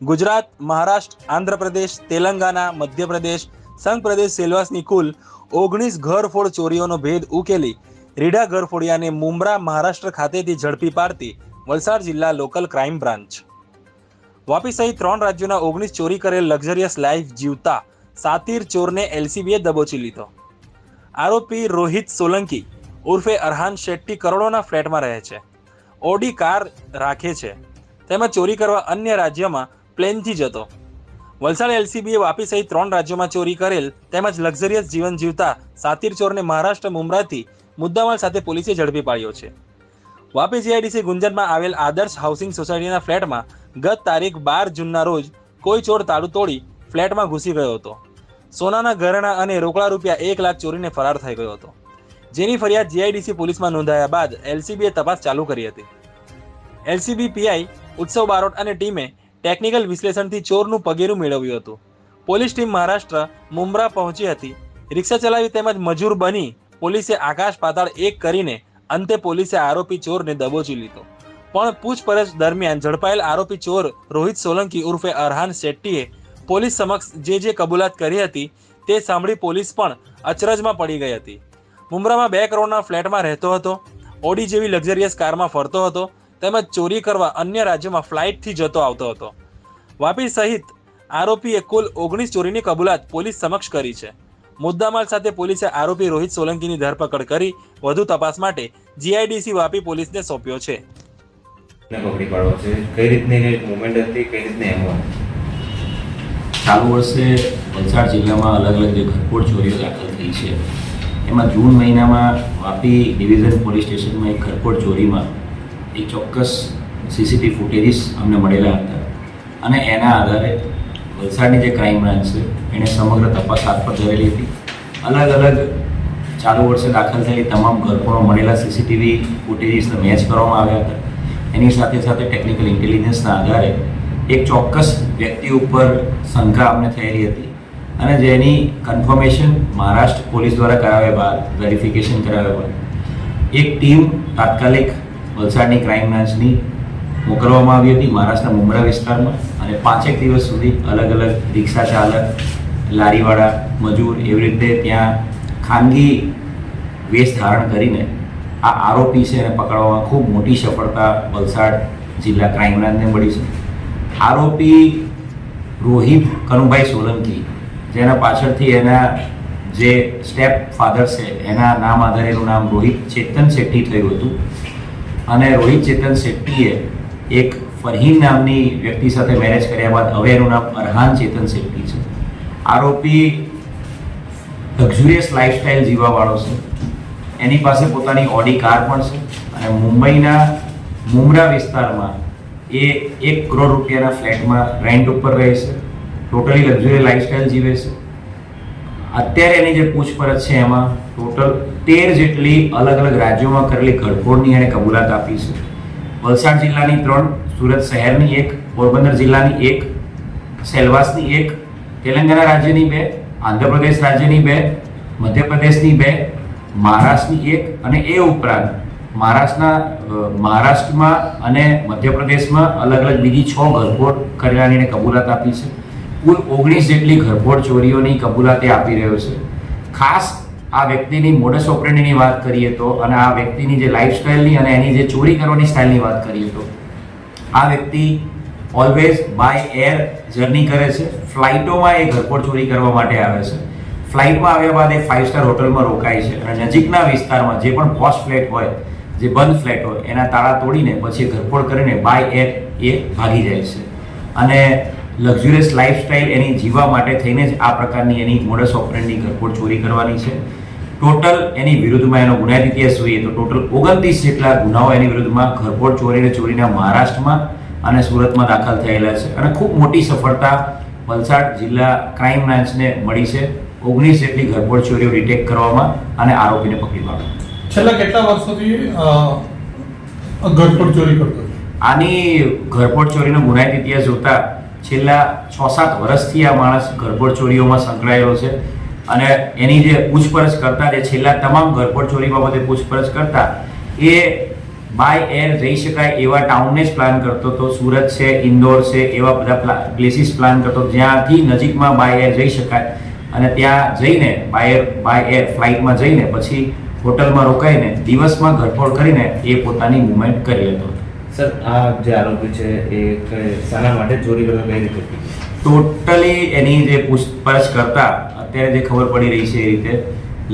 ગુજરાત, મહારાષ્ટ્ર, આંધ્રપ્રદેશ, તેલંગાના, મધ્યપ્રદેશ, સંઘ પ્રદેશ સેલવાસની કુલ ઓગણીસ ઘરફોડ ચોરીઓનો ભેદ ઉકેલી રીઢા ઘરફોડિયાને મુંબ્રા, મહારાષ્ટ્ર ખાતેથી ઝડપી પાડતી વલસાડ જિલ્લા લોકલ ક્રાઇમ બ્રાન્ચ. વાપી સહિત ત્રણ રાજ્યોના ઓગણીસ ચોરી કરેલ લક્ઝરિયસ લાઈફ જીવતા સાતીર ચોરને એલસીબીએ દબોચી લીધો. આરોપી રોહિત સોલંકી ઉર્ફે અરહાન શેટ્ટી કરોડોના ફ્લેટમાં રહે છે. ઓડી કાર રાખે છે. તેમજ ચોરી કરવા અન્ય રાજ્યમાં પ્લેનથી જતો વલસાડ એલસીબીએ વાપી સહિત ત્રણ રાજ્યોમાં ચોરી કરેલ તેમજ લક્ઝરિયસ જીવન જીવતા સાતીર ચોરને મહારાષ્ટ્ર મુમરાથી મુદ્દામાલ સાથે પોલીસે ઝડપી પાડ્યો છે. વાપી જીઆઈડીસી ગુંજનમાં આવેલ આદર્શ હાઉસિંગ સોસાયટીના ફ્લેટમાં ગત તારીખ બાર જૂનના રોજ કોઈ ચોર તાળું તોડી ફ્લેટમાં ઘૂસી ગયો હતો. સોનાના ઘરેણા અને રોકડા રૂપિયા એક લાખ ચોરીને ફરાર થઈ ગયો હતો. જેની ફરિયાદ જીઆઈડીસી પોલીસમાં નોંધાયા બાદ એલસીબીએ તપાસ ચાલુ કરી હતી. એલસીબી પીઆઈ ઉત્સવ બારોટ અને ટીમે ટેકનિકલ વિશ્લેષણથી ચોરનું પગેરું મેળવ્યું હતું. પોલીસ ટીમ મહારાષ્ટ્ર, મુંબ્રા પહોંચી હતી. રિક્ષા ચલાવી તેમજ મજૂર બની પોલીસે આકાશ પાતાળ એક કરીને અંતે પોલીસે આરોપી ચોરને દબોચી લીધો. પણ પૂછપરછ દરમિયાન ઝડપાયેલ આરોપી ચોર રોહિત સોલંકી ઉર્ફે અરહાન શેટ્ટીએ પોલીસ સમક્ષ જે જે કબૂલાત કરી હતી તે સાંભળી પોલીસ પણ અચરજમાં પડી ગઈ હતી. મુમરામાં બે કરોડના ફ્લેટમાં રહેતો હતો. ઓડી જેવી લક્ઝરિયસ કારમાં ફરતો હતો. તેમજ ચોરી કરવા અન્ય રાજ્યોમાં ફ્લાઇટથી જતો આવતો હતો. વાપી સહિત આરોપીએ કુલ ઓગણીસ ચોરીની કબૂલાત પોલીસ સમક્ષ કરી છે. મુદ્દામાલ સાથે પોલીસે આરોપી રોહિત સોલંકીની ધરપકડ કરી વધુ તપાસ માટે જીઆઈડીસી વાપી પોલીસને સોંપ્યો છે. પકડી પાડવો છે. કઈ રીતની મુવમેન્ટ હતી કઈ રીતની એમ ચાલુ વર્ષે વલસાડ જિલ્લામાં અલગ અલગ જે ઘરફોડ ચોરીઓ દાખલ થઈ છે. એમાં જૂન મહિનામાં વાપી ડિવિઝન પોલીસ સ્ટેશનમાં એક ઘરફોડ ચોરીમાં એક ચોક્કસ સીસીટીવી ફૂટેજીસ અમને મળેલા હતા. અને એના આધારે વલસાડની જે ક્રાઇમ બ્રાન્ચ છે એણે સમગ્ર તપાસ હાથ પર ધરેલી હતી. અલગ અલગ ચાલુ વર્ષે દાખલ થયેલી તમામ ઘરફોડો મળેલા સીસીટીવી ફૂટેજીસને મેચ કરવામાં આવ્યા હતા. એની સાથે સાથે ટેકનિકલ ઇન્ટેલિજન્સના આધારે એક ચોક્કસ વ્યક્તિ ઉપર શંકા અમને થયેલી હતી. અને જેની કન્ફર્મેશન મહારાષ્ટ્ર પોલીસ દ્વારા કરાવ્યા બાદ વેરિફિકેશન કરાવ્યા બાદ. એક ટીમ તાત્કાલિક વલસાડની ક્રાઇમ બ્રાન્ચની મોકલવામાં આવી હતી મહારાષ્ટ્રના મુંબ્રા વિસ્તારમાં અને પાંચેક દિવસ સુધી અલગ અલગ રિક્ષા ચાલક, લારીવાળા, મજૂર એવી રીતે ત્યાં ખાનગી વેશ ધારણ કરીને આ આરોપી છે એને પકડવામાં ખૂબ મોટી સફળતા વલસાડ જિલ્લા ક્રાઇમ બ્રાન્ચને મળી છે. આરોપી રોહિત કનુભાઈ સોલંકી, જેના પાછળથી એના જે સ્ટેપ ફાધર છે, એના નામ આધારે એનું નામ રોહિત ચેતન શેટ્ટી થયું હતું. અને રોહિત ચેતન શેટ્ટીએ એક ફરહીન નામની વ્યક્તિ સાથે મેરેજ કર્યા બાદ હવે એનું નામ અરહાન ચેતન શેટ્ટી છે. આરોપી લક્ઝુરિયસ લાઇફસ્ટાઇલ જીવાવાળો છે. એની પાસે પોતાની ઓડી કાર પણ છે અને મુંબઈના મુમરા વિસ્તારમાં એ એક કરોડ રૂપિયાના ફ્લેટમાં રેન્ટ ઉપર રહે છે. ટોટલી લક્ઝુરિયસ લાઇફસ્ટાઇલ જીવે છે. અત્યારે એની જે પૂછપરછ છે એમાં ટોટલ તેર જેટલી અલગ અલગ રાજ્યોમાં કરેલી ઘડફોડની એણે કબૂલાત આપી છે. વલસાડ જિલ્લાની ત્રણ, સુરત શહેરની એક, પોરબંદર જિલ્લાની એક, સેલવાસની એક તેલંગાણા રાજ્યની બે, આંધ્રપ્રદેશ રાજ્યની બે, મધ્યપ્રદેશની બે, મહારાષ્ટ્રની એક અને એ ઉપરાંત મહારાષ્ટ્રના મહારાષ્ટ્રમાં અને મધ્યપ્રદેશમાં અલગ અલગ બીજી છ ઘરફોડ કરેલાની એણે કબૂલાત આપી છે. કુલ ઓગણીસ જેટલી ઘરફોડ ચોરીઓની કબૂલાતે આપી રહ્યો છે. ખાસ આ વ્યક્તિની મોડસ ઓપરેન્ડીની વાત કરીએ તો અને આ વ્યક્તિની જે લાઈફસ્ટાઈલની અને એની જે ચોરી કરવાની સ્ટાઇલની વાત કરીએ તો, આ વ્યક્તિ ઓલવેઝ બાય એર જર્ની કરે છે. ફ્લાઇટોમાં એ ઘરફોડ ચોરી કરવા માટે આવે છે. ફ્લાઇટમાં આવ્યા બાદ એ ફાઇવ સ્ટાર હોટલમાં રોકાય છે અને નજીકના વિસ્તારમાં જે પણ પોસ્ટ ફ્લેટ હોય, જે બંધ ફ્લેટ હોય, એના તાળા તોડીને પછી ઘરફોડ કરીને બાય એર એ ભાગી જાય છે. અને લક્ઝુરિયસ લાઈફસ્ટાઈલ એની જીવવા માટે થઈને જ આ પ્રકારની એની મોડસ ઓપરેન્ડની ઘરફોડ ચોરી કરવાની છે. ટોટલ એની વિરુદ્ધમાં એનો ગુનાહિત ઇતિહાસ જોઈએ તો ટોટલ ઓગણત્રીસ જેટલા ગુનાઓ એની વિરુદ્ધમાં ઘરફોડ ચોરીને ચોરીના મહારાષ્ટ્રમાં અને સુરતમાં દાખલ થયેલા છે. અને ખૂબ મોટી સફળતા વલસાડ જિલ્લા ક્રાઇમ બ્રાન્ચને મળી છે. ઓગણીસ જેટલી ઘરફોડ ચોરીઓ ડિટેક્ટ કરવામાં અને આરોપીને પકડી પાડવામાં. છેલ્લા કેટલા વર્ષોથી ઘરફોડ ચોરી કરતો આની ઘરફોડ ચોરીનો ગુનાહિત ઇતિહાસ જોતા છેલ્લા છ સાત વર્ષથી આ માણસ ગરબડ ચોરીઓમાં સંકળાયેલો છે અને એની જે પૂછપરછ કરતા, જે છેલ્લા તમામ ગરબડ ચોરી બાબતે પૂછપરછ કરતા, એ બાય એર જઈ શકાય એવા ટાઉનને જ પ્લાન કરતો હતો. સુરત છે, ઇન્દોર છે, એવા બધા પ્લેસીસ પ્લાન કરતો જ્યાંથી નજીકમાં બાય એર જઈ શકાય અને ત્યાં જઈને બાય બાય એર ફ્લાઇટમાં જઈને પછી હોટલમાં રોકાઈને દિવસમાં ઘરફોડ કરીને એ પોતાની મુવમેન્ટ કરી લેતો સર, આ જે આરોપી છે, એ શાના માટે ચોરી કરતો કઈ રીતે ટોટલી એની જે પૂછપરછ કરતા, અત્યારે જે ખબર પડી રહી છે એ રીતે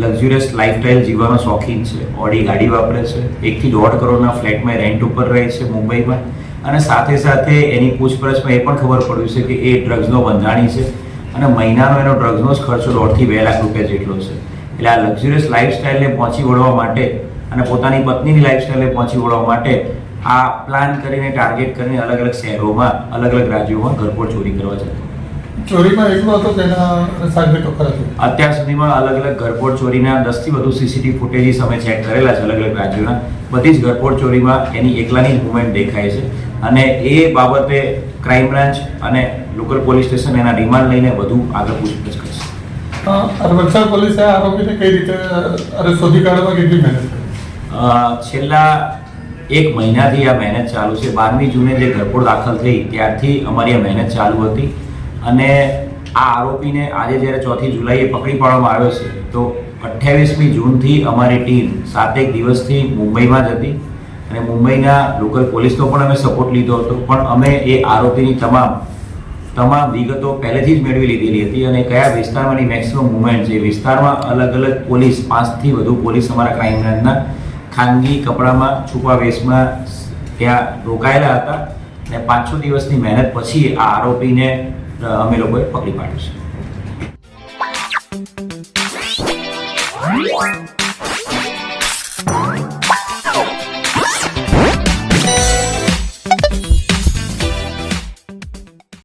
લક્ઝુરિયસ લાઇફસ્ટાઇલ જીવવાનો શોખીન છે. ઓડી ગાડી વાપરે છે. એકથી દોઢ કરોડના ફ્લેટમાં રેન્ટ ઉપર રહે છે મુંબઈમાં. અને સાથે સાથે એની પૂછપરછમાં એ પણ ખબર પડ્યું છે કે એ ડ્રગ્સનો બંધાણી છે. અને મહિનાનો એનો ડ્રગ્સનો જ ખર્ચો દોઢથી બે લાખ રૂપિયા જેટલો છે. એટલે આ લક્ઝુરિયસ લાઇફસ્ટાઇલને પહોંચી વળવા માટે અને પોતાની પત્નીની લાઇફસ્ટાઇલને પહોંચી વળવા માટે આ પ્લાન કરીને ટાર્ગેટ કરીને અલગ અલગ શહેરોમાં અલગ અલગ રાજ્યોમાં ઘરપોળ ચોરી કરવા જતો. ચોરીમાં એટલો હતો તેના સાગરીતો ખરા અત્યાર સુધીમાં અલગ અલગ ઘરફોડ ચોરીના દસથી વધુ સીસીટીવી ફૂટેજીસ અમે ચેક કરેલા છે અલગ અલગ રાજ્યોના. બધી જ ઘરફોડ ચોરીમાં એની એકલાની મુવમેન્ટ દેખાય છે. અને એ બાબતે ક્રાઇમ બ્રાન્ચ અને લોકલ પોલીસ સ્ટેશન એના રિમાન્ડ લઈને વધુ આગળ પૂછપરછ કરશે. વલસાડ પોલીસે આરોપીને કઈ રીતે અરે શોધી કાઢવા કેટલી મહેનત છેલ્લા એક મહિનાથી આ મહેનત ચાલુ છે. બારમી જૂને જે ઘરફોડ દાખલ થઈ, ત્યારથી અમારી આ મહેનત ચાલુ હતી. અને આ આરોપીને આજે જ્યારે ચોથી જુલાઈએ પકડી પાડવામાં આવ્યો છે, તો અઠ્યાવીસમી જૂનથી અમારી ટીમ સાતેક દિવસથી મુંબઈમાં જ હતી. અને મુંબઈના લોકલ પોલીસનો પણ અમે સપોર્ટ લીધો હતો. પણ અમે એ આરોપીની તમામ તમામ વિગતો પહેલેથી જ મેળવી લીધેલી હતી અને કયા વિસ્તારમાંની મેક્સિમમ મુવમેન્ટ છે વિસ્તારમાં અલગ અલગ પોલીસ, પાંચથી વધુ પોલીસ અમારા ક્રાઇમ બ્રાન્ચના ખાનગી કપડામાં, છુપા વેશમાં ત્યાં રોકાયેલા હતા અને પાંચ છ દિવસની મહેનત પછી આ આરોપીને અમે લોકોએ પકડી પાડ્યો છે.